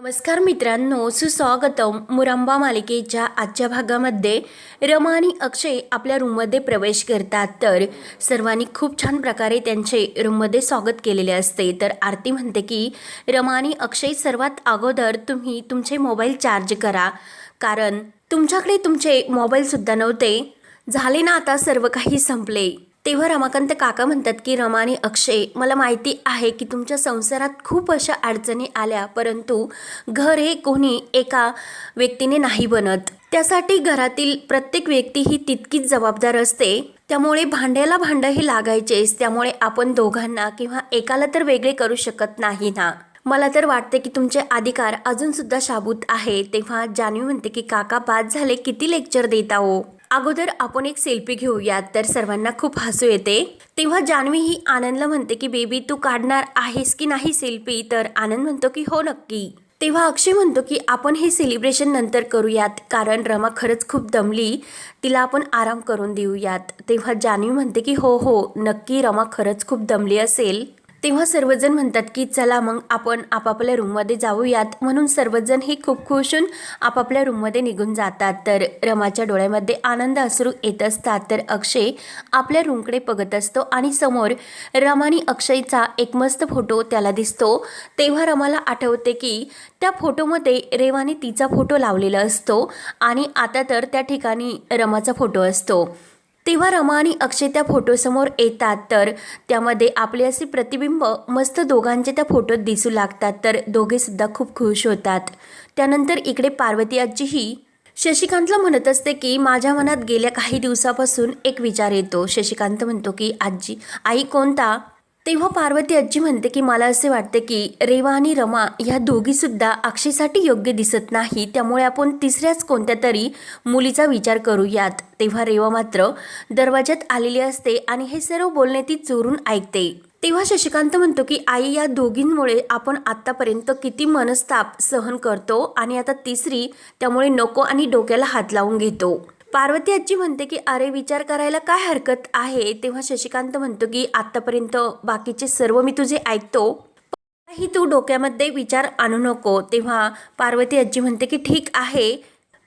नमस्कार मित्रांनो सुस्वागतम मुरांबा मालिकेच्या आजच्या भागामध्ये रमा आणि अक्षय आपल्या रूममध्ये प्रवेश करतात. तर सर्वांनी खूप छान प्रकारे त्यांचे रूममध्ये स्वागत केलेले असते. तर आरती म्हणते की रमा आणि अक्षय सर्वात अगोदर तुम्ही तुमचे मोबाईल चार्ज करा. कारण तुमच्याकडे तुमचे मोबाईलसुद्धा नव्हते. झाले ना आता सर्व काही संपले. तेव्हा रमाकांत काका म्हणतात की रमा आणि अक्षय मला माहिती आहे की तुमच्या संसारात खूप अशा अडचणी आल्या परंतु घर हे कोणी एका व्यक्तीने नाही बनत. त्यासाठी घरातील प्रत्येक व्यक्ती ही तितकीच जबाबदार असते. त्यामुळे भांड्याला भांडं हे लागायचेच. त्यामुळे आपण दोघांना किंवा एकाला तर वेगळे करू शकत नाही ना. मला तर वाटते की तुमचे अधिकार अजूनसुद्धा शाबूत आहे. तेव्हा जान्हवी म्हणते की काका बाद झाले किती लेक्चर देता हो? अगोदर आपण एक सेल्फी घेऊयात तर सर्वांना खूप हसू येते. तेव्हा जान्हवी ही आनंदला म्हणते की बेबी तू काढणार आहेस की नाही सेल्फी तर आनंद म्हणतो की हो नक्की. तेव्हा अक्षय म्हणतो की आपण हे सेलिब्रेशन नंतर करूयात कारण रमा खरंच खूप दमली. तिला आपण आराम करून देऊयात. तेव्हा जान्हवी म्हणते की हो हो नक्की रमा खरंच खूप दमली असेल. तेव्हा सर्वजण म्हणतात की चला मग आपण आपापल्या रूममध्ये जाऊयात. म्हणून सर्वजण हे खूप खुश होऊन आपापल्या रूममध्ये निघून जातात. तर रमाच्या डोळ्यामध्ये आनंद असरू येत असतात तर अक्षय आपल्या रूमकडे बघत असतो आणि समोर रमानी अक्षयचा एक मस्त फोटो त्याला दिसतो. तेव्हा रमाला आठवते की त्या फोटोमध्ये रेवाने तिचा फोटो लावलेला असतो आणि आता तर त्या ठिकाणी रमाचा फोटो असतो. तेव्हा रमा आणि अक्षय त्या फोटोसमोर येतात. तर त्यामध्ये आपले असे प्रतिबिंब मस्त दोघांचे त्या फोटोत दिसू लागतात. तर दोघेसुद्धा खूप खुश होतात. त्यानंतर इकडे पार्वती आजीही शशिकांतला म्हणत असते की माझ्या मनात गेल्या काही दिवसापासून एक विचार येतो. शशिकांत म्हणतो की आजी आई कोणता? तेव्हा पार्वती आजी म्हणते की मला असे वाटते की रेवा आणि रमा ह्या दोघीसुद्धा अक्षयसाठी योग्य दिसत नाही. त्यामुळे आपण तिसऱ्याच कोणत्या तरी मुलीचा विचार करूयात. तेव्हा रेवा मात्र दरवाज्यात आलेली असते आणि हे सर्व बोलणे ती चोरून ऐकते. तेव्हा शशिकांत म्हणतो की आई या दोघींमुळे आपण आत्तापर्यंत किती मनस्ताप सहन करतो आणि आता तिसरी त्यामुळे नको आणि डोक्याला हात लावून घेतो. पार्वती आजी म्हणते की अरे विचार करायला काय हरकत आहे? तेव्हा शशिकांत म्हणतो की आत्तापर्यंत बाकीचे सर्व मी तुझे ऐकतो. ही तू डोक्यामध्ये विचार आणू नको. तेव्हा पार्वती आजी म्हणते की ठीक आहे.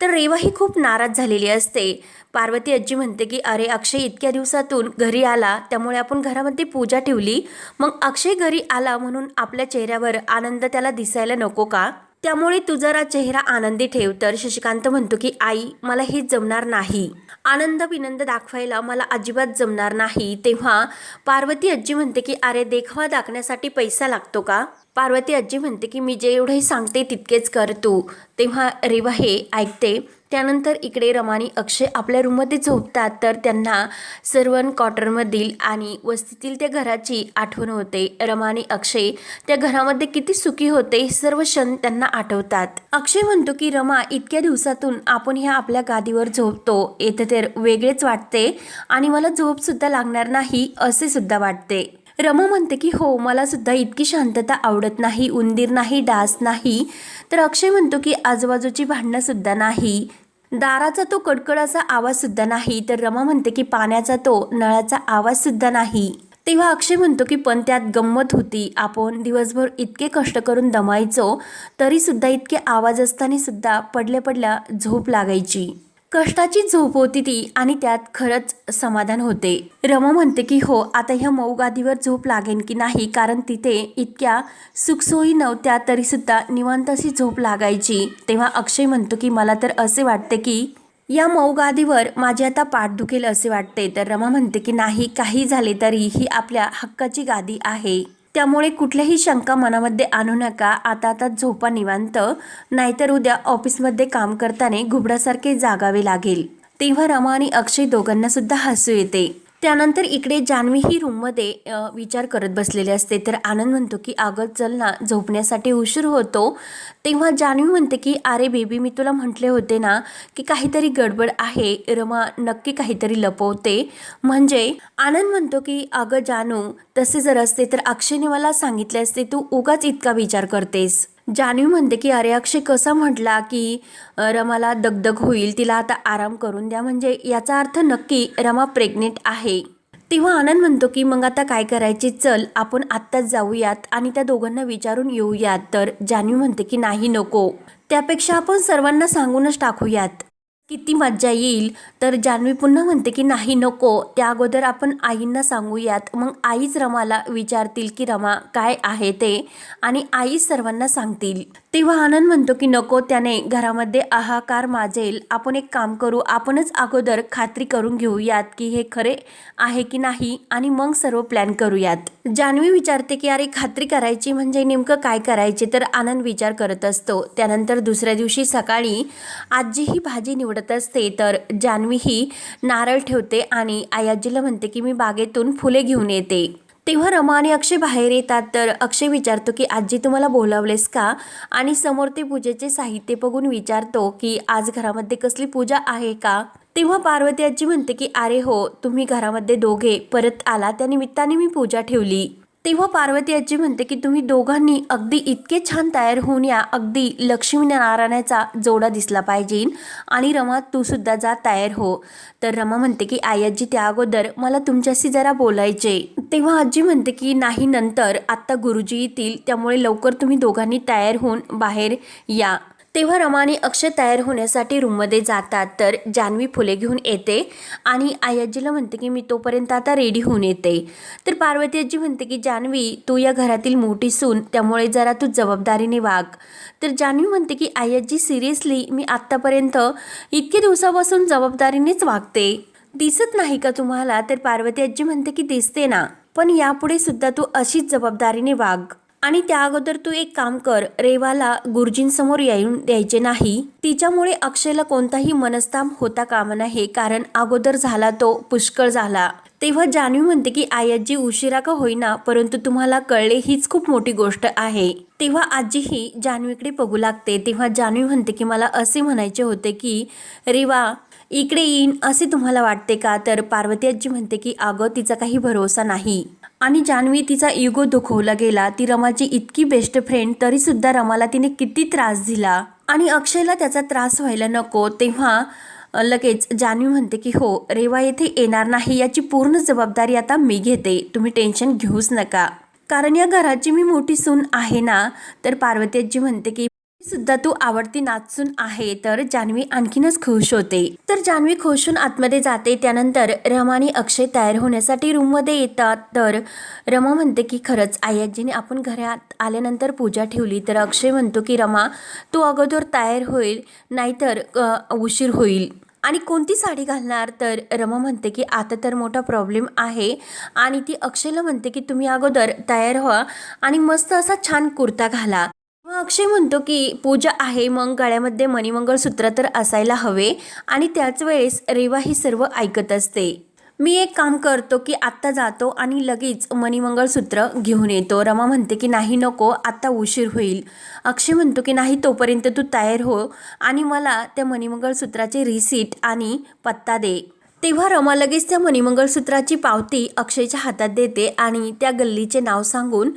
तर रेवा ही खूप नाराज झालेली असते. पार्वती आजी म्हणते की अरे अक्षय इतक्या दिवसातून घरी आला त्यामुळे आपण घरामध्ये पूजा ठेवली. मग अक्षय घरी आला म्हणून आपल्या चेहऱ्यावर आनंद त्याला दिसायला नको का? त्यामुळे तू जरा चेहरा आनंदी ठेव. तर शशिकांत म्हणतो की आई मला हे जमणार नाही. आनंद विनंद दाखवायला मला अजिबात जमणार नाही. तेव्हा पार्वती आजी म्हणते की अरे देखवा दाखण्यासाठी पैसा लागतो का? पार्वती आजी म्हणते की मी जे एवढंही सांगते तितकेच कर तू. तेव्हा रेवा हे ऐकते. त्यानंतर इकडे रमानी अक्षय आपल्या रूममध्ये झोपतात तर त्यांना सर्वन क्वार्टरमधील आणि वस्तीतील त्या घराची आठवण होते. रमानी अक्षय त्या घरामध्ये किती सुखी होते सर्व क्षण त्यांना आठवतात. अक्षय म्हणतो की रमा इतक्या दिवसातून आपण ह्या आपल्या गादीवर झोपतो. येथे तर वेगळेच वाटते आणि मला झोपसुद्धा लागणार नाही असे सुद्धा वाटते. रमा म्हणते की हो मला सुद्धा इतकी शांतता आवडत नाही उंदीर नाही डास नाही. तर अक्षय म्हणतो की आजूबाजूची भांडणं सुद्धा नाही दाराचा तो कडकडाचा आवाज सुद्धा नाही. तर रमा म्हणते की पाण्याचा तो नळाचा आवाज सुद्धा नाही. तेव्हा अक्षय म्हणतो की पण त्यात गंमत होती. आपण दिवसभर इतके कष्ट करून दमायचो तरी सुद्धा इतके आवाज असताना सुद्धा पडल्या पडल्या झोप लागायची. कष्टाची झोप होती ती आणि त्यात खरंच समाधान होते. रमा म्हणते की हो आता ह्या मऊ गादीवर झोप लागेल की नाही? कारण तिथे इतक्या सुखसोयी नव्हत्या तरी सुद्धा निवांत अशी झोप लागायची. तेव्हा अक्षय म्हणतो की मला तर असे वाटते की या मऊ गादीवर माझे आता पाठ दुखेल असे वाटते. तर रमा म्हणते की नाही काही झाले तरी ही आपल्या हक्काची गादी आहे. त्यामुळे कुठल्याही शंका मनामध्ये आणू नका. आता आता झोपा निवांत. नाहीतर उद्या ऑफिसमध्ये काम करताना घुबडासारखे जागावे लागेल. तेव्हा रमा आणि अक्षय दोघांना सुद्धा हसू येते. त्यानंतर इकडे जान्हवी ही रूममध्ये विचार करत बसलेले असते. तर आनंद म्हणतो की अगं चल ना झोपण्यासाठी उशीर होतो. तेव्हा जान्हवी म्हणते की अरे बेबी मी तुला म्हटले होते ना की काहीतरी गडबड आहे. रमा नक्की काहीतरी लपवते. म्हणजे आनंद म्हणतो की अगं जानू तसे जर असते तर अक्षयने मला सांगितले असते तू उगाच इतका विचार करतेस. जान्हवी म्हणते की अरे अक्षय कसा म्हटला की रमाला दगदग होईल तिला आता आराम करून द्या. म्हणजे याचा अर्थ नक्की रमा प्रेग्नेंट आहे. तेव्हा आनंद म्हणतो की मग आता काय करायचे? चल आपण आत्ताच जाऊयात आणि त्या दोघांना विचारून येऊयात. तर जान्हवी म्हणते की नाही नको. त्यापेक्षा आपण सर्वांना सांगूनच टाकूयात. किती मज्जा येईल? तर जान्हवी पुन्हा म्हणते की नाही नको. त्या अगोदर आपण आईंना सांगूयात. मग आईच रमाला विचारतील की रमा काय आहे ते? आणि आई सर्वांना सांगतील. तेव्हा आनंद म्हणतो की नको त्याने घरामध्ये आहाकार माजेल. आपण एक काम करू आपणच अगोदर खात्री करून घेऊयात की हे खरे आहे की नाही आणि मग सर्व प्लॅन करूयात. जान्हवी विचारते की अरे खात्री करायची म्हणजे नेमकं काय करायचे? तर आनंद विचार करत असतो. त्यानंतर दुसऱ्या दिवशी सकाळी आजी ही भाजी निवडत असते. तर जान्हवी ही नारळ ठेवते आणि आई आजीला म्हणते की मी बागेतून फुले घेऊन येते. तेव्हा रमा आणि अक्षय बाहेर येतात. तर अक्षय विचारतो की आजी तुम्हाला बोलावलेस का? आणि समोर ते पूजेचे साहित्य बघून विचारतो की आज घरामध्ये कसली पूजा आहे का? तेव्हा पार्वती आजी म्हणते की अरे हो तुम्ही घरामध्ये दोघे. परत आला त्या निमित्ताने मी पूजा ठेवली. तेव्हा पार्वती आजी म्हणते की तुम्ही दोघांनी अगदी इतके छान तयार होऊन या. अगदी लक्ष्मीनारायणाचा जोडा दिसला पाहिजे. आणि रमा तू सुद्धा जा तयार हो. तर रमा म्हणते की आई आजी त्या अगोदर मला तुमच्याशी जरा बोलायचे. तेव्हा आजी म्हणते की नाही नंतर. आत्ता गुरुजी येतील. त्यामुळे लवकर तुम्ही दोघांनी तयार होऊन बाहेर या. तेव्हा रमाने अक्षय तयार होण्यासाठी रूममध्ये जातात तर जान्हवी फुले घेऊन येते आणि आई आजीला म्हणते की मी तोपर्यंत आता रेडी होऊन येते. तर पार्वती आजी म्हणते की जान्हवी तू या घरातील मोठी सून त्यामुळे जरा तू जबाबदारीने वाग. तर जान्हवी म्हणते की आई आजी सिरियसली मी आत्तापर्यंत इतके दिवसापासून जबाबदारीनेच वागते. दिसत नाही का तुम्हाला? तर पार्वती आजी म्हणते की दिसते ना पण यापुढे सुद्धा तू अशीच जबाबदारीने वाग. आणि त्या अगोदर तू एक काम कर रेवाला गुरुजींसमोर येऊन द्यायचे नाही. तिच्यामुळे अक्षयला कोणताही मनस्ताप होता कामा नाही कारण अगोदर झाला तो पुष्कळ झाला. तेव्हा जान्हवी म्हणते की आई आजी उशिरा का होईना? परंतु तुम्हाला कळले हीच खूप मोठी गोष्ट आहे. तेव्हा आजीही जान्हवीकडे बघू लागते. तेव्हा जान्हवी म्हणते की मला असे म्हणायचे होते की रेवा इकडे येईन असे तुम्हाला वाटते का? तर पार्वती आजी म्हणते की अगं तिचा काही भरोसा नाही. आणि जान्हवी तिचा इगो दुखवला गेला. ती रमाची इतकी बेस्ट फ्रेंड तरी सुद्धा रमाला तिने किती त्रास दिला. आणि अक्षयला त्याचा त्रास व्हायला नको. तेव्हा लगेच जान्हवी म्हणते की हो रेवा येथे येणार नाही याची पूर्ण जबाबदारी आता मी घेते. तुम्ही टेन्शन घेऊच नका. कारण या घराची मी मोठी सून आहे ना तर पार्वतीजी म्हणते की सुद्धा तू आवडती नाचून आहे तर जान्हवी आणखीनच खुश होते. तर जान्हवी खुश होऊन आतमध्ये जाते. त्यानंतर रमा आणि अक्षय तयार होण्यासाठी रूममध्ये येतात. तर रमा म्हणते की खरंच आई आजीने आपण घरात आल्यानंतर पूजा ठेवली. तर अक्षय म्हणतो की रमा तू अगोदर तयार होईल नाहीतर उशीर होईल. आणि कोणती साडी घालणार? तर रमा म्हणते की आता तर मोठा प्रॉब्लेम आहे. आणि ती अक्षयला म्हणते की तुम्ही अगोदर तयार व्हा आणि मस्त असा छान कुर्ता घाला. मग अक्षय म्हणतो की पूजा आहे मग गळ्यामध्ये मणिमंगळसूत्र तर असायला हवे आणि त्याच वेळेस रेवा ही सर्व ऐकत असते. मी एक काम करतो की आत्ता जातो आणि लगेच मणिमंगळसूत्र घेऊन येतो. रमा म्हणते की नाही नको आत्ता उशीर होईल. अक्षय म्हणतो की नाही तोपर्यंत तू तयार हो आणि मला त्या मणिमंगळसूत्राचे रिसीट आणि पत्ता दे. तेव्हा रमा लगेच त्या मणिमंगळसूत्राची पावती अक्षयच्या हातात देते आणि त्या गल्लीचे नाव सांगून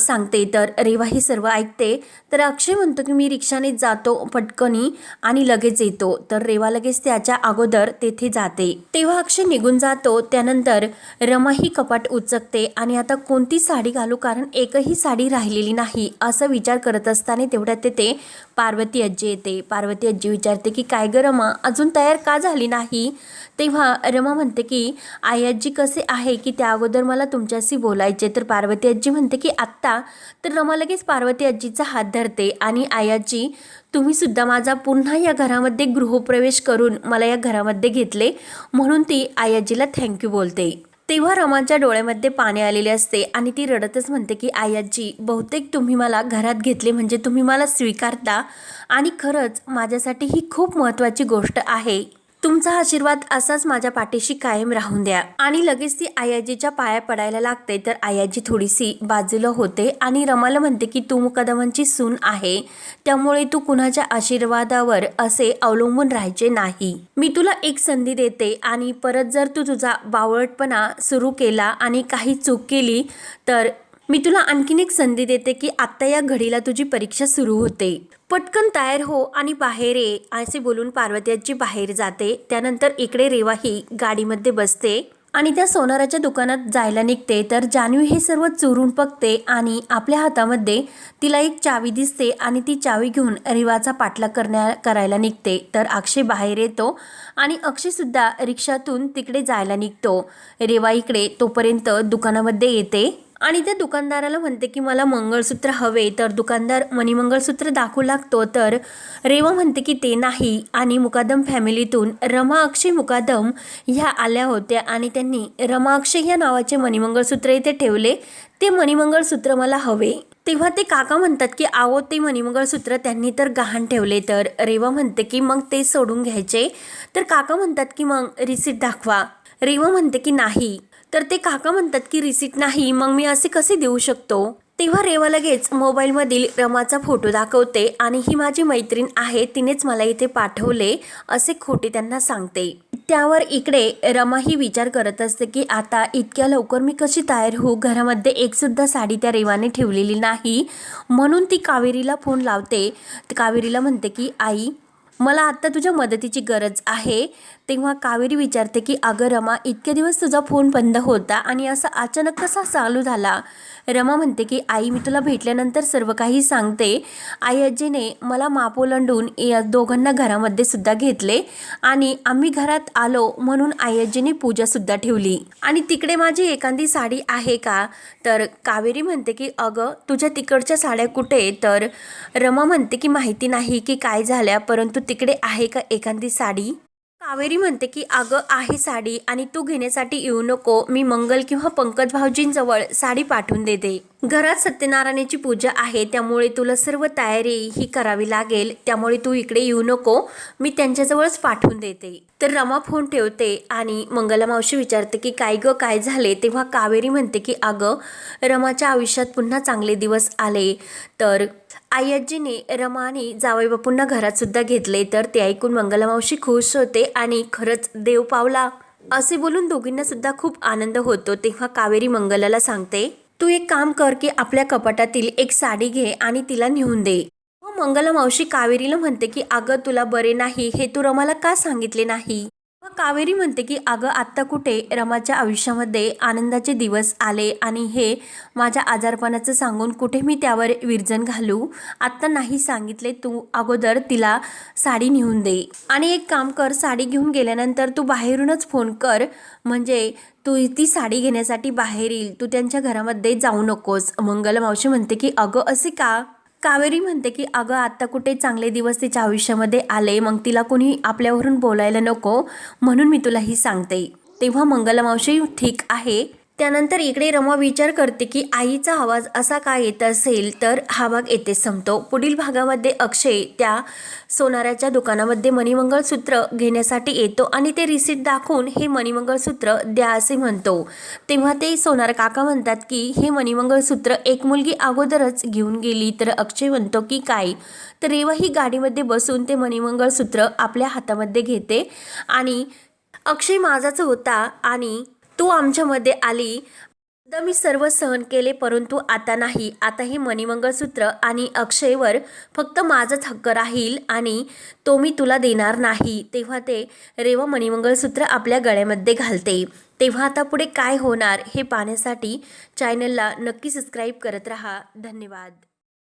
सांगते. तर रेवा ही सर्व ऐकते. तर अक्षय म्हणतो की मी रिक्षाने जातो पटकनी आणि लगेच येतो. तर रेवा लगेच त्याच्या अगोदर तेथे जाते. तेव्हा अक्षय निघून जातो. त्यानंतर रमा ही कपाट उचकते आणि आता कोणती साडी घालू? कारण एकही साडी राहिलेली नाही. असा विचार करत असताना तेवढ्यात तेथे पार्वती आजी येते. पार्वती आजी विचारते की काय ग रमा? अजून तयार का झाली नाही? तेव्हा रमा म्हणते की आई आजी कसे आहे की त्या अगोदर मला तुमच्याशी बोलायचे? तर पार्वती आजी म्हणते की आत्ता. तर रमा लगेच पार्वती आजीचा हात धरते आणि आई आजी तुम्ही सुद्धा माझा पुन्हा या घरामध्ये गृहप्रवेश करून मला या घरामध्ये घेतले. म्हणून ती आई आजीला थँक्यू बोलते. तेव्हा रमाच्या डोळ्यामध्ये पाणी आलेले असते आणि ती रडतच म्हणते की आई आजी बहुतेक तुम्ही मला घरात घेतले म्हणजे तुम्ही मला स्वीकारता आणि खरंच माझ्यासाठी ही खूप महत्त्वाची गोष्ट आहे. तुमचा आशीर्वाद असाच माझ्या पाठीशी कायम राहून द्या. आणि लगेच ती आयाजीच्या पाया पडायला लागते तर आयाजी थोडीशी बाजूला होते आणि रमाला म्हणते की तू मुकदमांची सून आहे. त्यामुळे तू कुणाच्या आशीर्वादावर असे अवलंबून राहायचे नाही. मी तुला एक संधी देते आणि परत जर तू तुझा बावळटपणा सुरू केला आणि काही चूक केली तर मी तुला आणखीन एक संधी देते की आत्ता या घडीला तुझी परीक्षा सुरू होते. पटकन तयार हो आणि बाहेर ये असे बोलून पार्वती आजी बाहेर जाते. त्यानंतर इकडे रेवा ही गाडीमध्ये बसते आणि त्या सोनाराच्या दुकानात जायला निघते. तर जान्हवी हे सर्व चोरून पकते आणि आपल्या हातामध्ये तिला एक चावी दिसते आणि ती चावी घेऊन रिवाचा पाठलाग करण्या करायला निघते. तर अक्षय बाहेर येतो आणि अक्षयसुद्धा रिक्षातून तिकडे जायला निघतो. रेवा इकडे तोपर्यंत दुकानामध्ये येते. आणि त्या दुकानदाराला म्हणते की मला मंगळसूत्र हवे तर दुकानदार मणिमंगळसूत्र दाखवू लागतो. तर रेवा म्हणते की ते नाही. आणि मुकादम फॅमिलीतून रमा अक्षय मुकादम ह्या आल्या होत्या आणि त्यांनी रमा अक्षय या नावाचे मणिमंगळसूत्र इथे ठेवले. ते मणिमंगळसूत्र मला हवे. तेव्हा ते काका म्हणतात की आवो ते मणिमंगळसूत्र त्यांनी तर गहाण ठेवले. तर रेवा म्हणते की मग ते सोडून घ्यायचे. तर काका म्हणतात की मग रिसिट दाखवा. रेवा म्हणते की नाही. तर ते काका म्हणतात की रिसिट नाही मग मी असे कसे देऊ शकतो? तेव्हा रेवा लगेच मोबाईलमधील रमाचा फोटो दाखवते आणि ही माझी मैत्रीण आहे तिनेच मला इथे पाठवले असे खोटे त्यांना सांगते. त्यावर इकडे रमा ही विचार करत असते की आता इतक्या लवकर मी कशी तयार होऊ? घरामध्ये एकसुद्धा साडी त्या रेवाने ठेवलेली नाही. म्हणून ती कावेरीला फोन लावते. कावेरीला म्हणते की आई मला आत्ता तुझ्या मदतीची गरज आहे. तेव्हा कावेरी विचारते की अगं रमा इतके दिवस तुझा फोन बंद होता आणि असा अचानक कसा चालू झाला? रमा म्हणते की आई मी तुला भेटल्यानंतर सर्व काही सांगते. आई अज्जीने मला मापोलंडून या दोघांना घरामध्ये सुद्धा घेतले आणि आम्ही घरात आलो म्हणून आई आजीने पूजासुद्धा ठेवली. आणि तिकडे माझी एखादी साडी आहे का? तर कावेरी म्हणते की अगं तुझ्या तिकडच्या साड्या कुठे? तर रमा म्हणते की माहिती नाही की काय झाल्या परंतु तिकडे आहे का एखादी साडी? कावेरी म्हणते की अगं आहे साडी आणि तू घेण्यासाठी येऊ नको. मी मंगल किंवा पंकज भाऊजींजवळ साडी पाठवून देते. घरात सत्यनारायणाची पूजा आहे त्यामुळे तुला सर्व तयारी ही करावी लागेल. त्यामुळे तू इकडे येऊ नको. मी त्यांच्याजवळच पाठवून देते. तर रमा फोन ठेवते आणि मंगला मावशी विचारते की काय गं काय झाले? तेव्हा कावेरी म्हणते की अगं रमाच्या आयुष्यात पुन्हा चांगले दिवस आले. तर आई आजीने रमा आणि जावई बापूंना घरात सुद्धा घेतले. तर ते ऐकून मंगला मावशी खुश होते आणि खरंच देव पावला. असे बोलून दोघींना सुद्धा खूप आनंद होतो. तेव्हा कावेरी मंगलाला सांगते तू एक काम कर की आपल्या कपाटातील एक साडी घे आणि तिला नेऊन दे. मग मंगला मावशी कावेरीला म्हणते की अगं तुला बरे नाही हे तू रमाला का सांगितले नाही? मग कावेरी म्हणते की अगं आत्ता कुठे? रमाच्या आयुष्यामध्ये आनंदाचे दिवस आले आणि हे माझ्या आजारपणाचं सांगून कुठे मी त्यावर विरजन घालू? आत्ता नाही सांगितले तू अगोदर तिला साडी नेऊन दे. आणि एक काम कर साडी घेऊन गेल्यानंतर तू बाहेरूनच फोन कर. म्हणजे तू ती साडी घेण्यासाठी बाहेर येईल. तू त्यांच्या घरामध्ये जाऊ नकोस. मंगल मावशी म्हणते की अगं असे का? कावेरी म्हणते की अगं आत्ता कुठे चांगले दिवस तिच्या आयुष्यामध्ये आले मग तिला कोणी आपल्यावरून बोलायला नको म्हणून मी तुला ही सांगते. तेव्हा मंगलमावशी ठीक आहे त्यानंतर इकडे रमा विचार करते की आईचा आवाज असा का येत असेल तर हा भाग येथे संपतो. पुढील भागामध्ये अक्षय त्या सोनाऱ्याच्या दुकानामध्ये मणिमंगळसूत्र घेण्यासाठी येतो आणि ते रिसीट दाखवून हे मणिमंगळसूत्र द्या असे म्हणतो. तेव्हा ते सोनार काका म्हणतात की हे मणिमंगळसूत्र एक मुलगी अगोदरच घेऊन गेली. तर अक्षय म्हणतो की काय? तर रेवा ही गाडीमध्ये बसून ते मणिमंगळसूत्र आपल्या हातामध्ये घेते आणि अक्षय माझाच होता आणि तू आमच्यामध्ये आली. एकदा मी सर्व सहन केले परंतु आता नाही. आता हे मणिमंगळसूत्र आणि अक्षयवर फक्त माझाच हक्क राहील आणि तो मी तुला देणार नाही. तेव्हा ते रेवा मणिमंगळसूत्र आपल्या गळ्यामध्ये घालते. तेव्हा आता पुढे काय होणार हे पाहण्यासाठी चॅनलला नक्की सबस्क्राईब करत राहा. धन्यवाद.